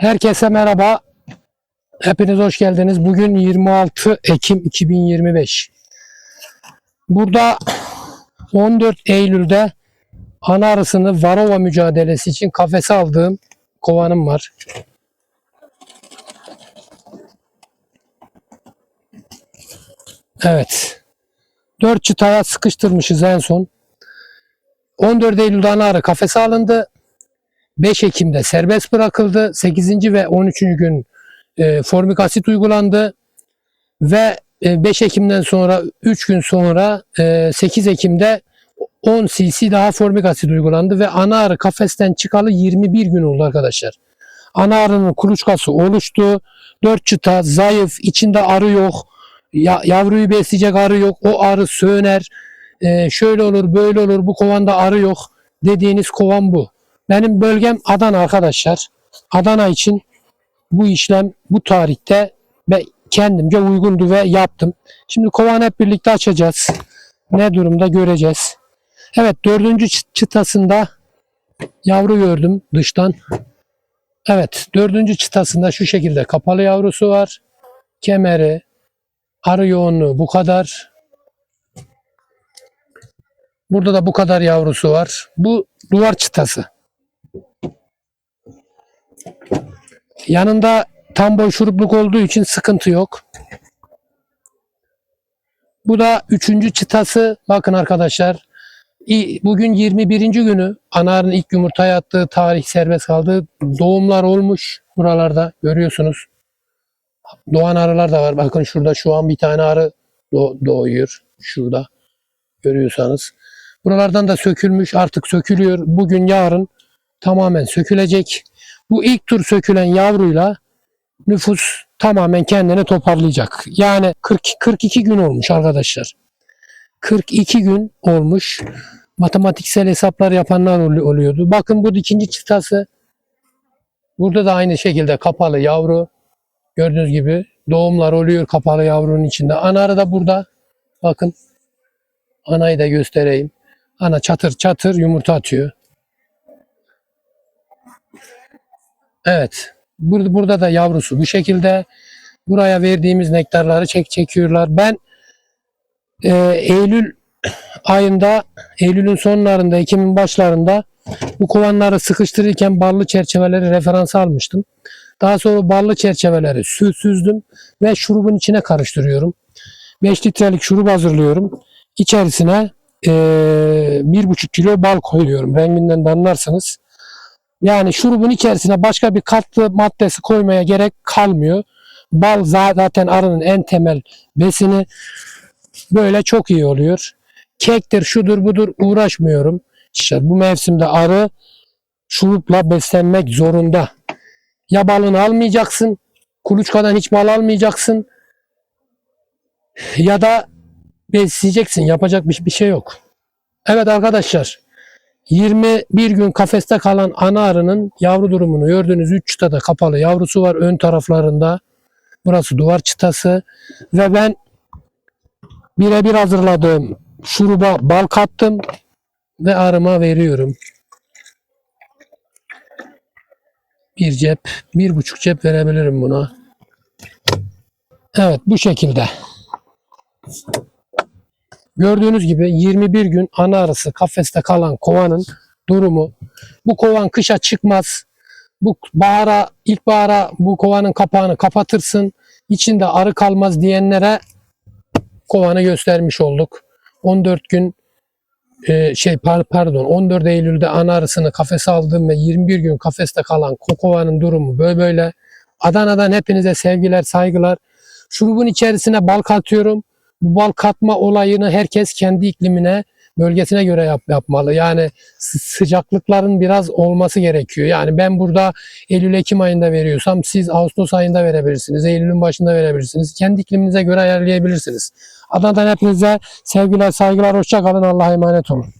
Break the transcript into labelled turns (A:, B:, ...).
A: Herkese merhaba. Hepiniz hoş geldiniz. Bugün 26 Ekim 2025. Burada 14 Eylül'de ana arısını Varova mücadelesi için kafese aldığım kovanım var. Evet. 4 çıtaya sıkıştırmışız en son. 14 Eylül'de ana arı kafese alındı. 5 Ekim'de serbest bırakıldı. 8. ve 13. gün e, formik asit uygulandı. Ve e, 5 Ekim'den sonra 3 gün sonra e, 8 Ekim'de 10 cc daha formik asit uygulandı ve ana arı kafesten çıkalı 21 gün oldu arkadaşlar. Ana arının kuluçkası oluştu. 4 çıta zayıf, içinde arı yok. Ya, yavruyu besleyecek arı yok. O arı söner. E, şöyle olur, böyle olur. Bu kovanda arı yok. Dediğiniz kovan bu. Benim bölgem Adana arkadaşlar. Adana için bu işlem bu tarihte ve kendimce uygundu ve yaptım. Şimdi kovanı hep birlikte açacağız. Ne durumda göreceğiz. Evet dördüncü çı- çıtasında yavru gördüm dıştan. Evet dördüncü çıtasında şu şekilde kapalı yavrusu var. Kemeri, arı yoğunluğu bu kadar. Burada da bu kadar yavrusu var. Bu duvar çıtası. Yanında tam boy şurupluk olduğu için sıkıntı yok. Bu da üçüncü çıtası. Bakın arkadaşlar. Bugün 21. günü. Anarın ilk yumurtaya attığı tarih serbest kaldı. Doğumlar olmuş buralarda görüyorsunuz. Doğan arılar da var. Bakın şurada şu an bir tane arı doğ- doğuyor. Şurada görüyorsanız. Buralardan da sökülmüş. Artık sökülüyor. Bugün yarın tamamen sökülecek. Bu ilk tur sökülen yavruyla nüfus tamamen kendini toparlayacak. Yani 40, 42 gün olmuş arkadaşlar. 42 gün olmuş. Matematiksel hesaplar yapanlar ol- oluyordu. Bakın bu ikinci çıtası. Burada da aynı şekilde kapalı yavru. Gördüğünüz gibi doğumlar oluyor kapalı yavrunun içinde. Ana arı da burada. Bakın. Anayı da göstereyim. Ana çatır çatır yumurta atıyor. Evet. Burada, da yavrusu bu şekilde. Buraya verdiğimiz nektarları çek çekiyorlar. Ben e, Eylül ayında, Eylül'ün sonlarında, Ekim'in başlarında bu kovanları sıkıştırırken ballı çerçeveleri referans almıştım. Daha sonra ballı çerçeveleri sü süzdüm ve şurubun içine karıştırıyorum. 5 litrelik şurup hazırlıyorum. İçerisine e, 1,5 kilo bal koyuyorum. Renginden de anlarsınız. Yani şurubun içerisine başka bir katkı maddesi koymaya gerek kalmıyor. Bal zaten arının en temel besini. Böyle çok iyi oluyor. Kektir, şudur budur uğraşmıyorum. İşte bu mevsimde arı şurupla beslenmek zorunda. Ya balını almayacaksın, kuluçkadan hiç bal almayacaksın ya da besleyeceksin. Yapacak bir şey yok. Evet arkadaşlar 21 gün kafeste kalan ana arının yavru durumunu gördüğünüz 3 çıtada kapalı yavrusu var ön taraflarında. Burası duvar çıtası ve ben birebir hazırladığım şuruba bal kattım ve arıma veriyorum. Bir cep, bir buçuk cep verebilirim buna. Evet bu şekilde. Gördüğünüz gibi 21 gün ana arısı kafeste kalan kovanın durumu. Bu kovan kışa çıkmaz. Bu bahara, ilkbahara bu kovanın kapağını kapatırsın. İçinde arı kalmaz diyenlere kovanı göstermiş olduk. 14 gün e, şey par- pardon 14 Eylül'de ana arısını kafese aldım ve 21 gün kafeste kalan ko- kovanın durumu böyle böyle. Adana'dan hepinize sevgiler, saygılar. Şurubun içerisine bal katıyorum bu bal katma olayını herkes kendi iklimine, bölgesine göre yap, yapmalı. Yani sı- sıcaklıkların biraz olması gerekiyor. Yani ben burada Eylül-Ekim ayında veriyorsam siz Ağustos ayında verebilirsiniz. Eylül'ün başında verebilirsiniz. Kendi ikliminize göre ayarlayabilirsiniz. Adana'dan hepinize sevgiler, saygılar, hoşça kalın. Allah'a emanet olun.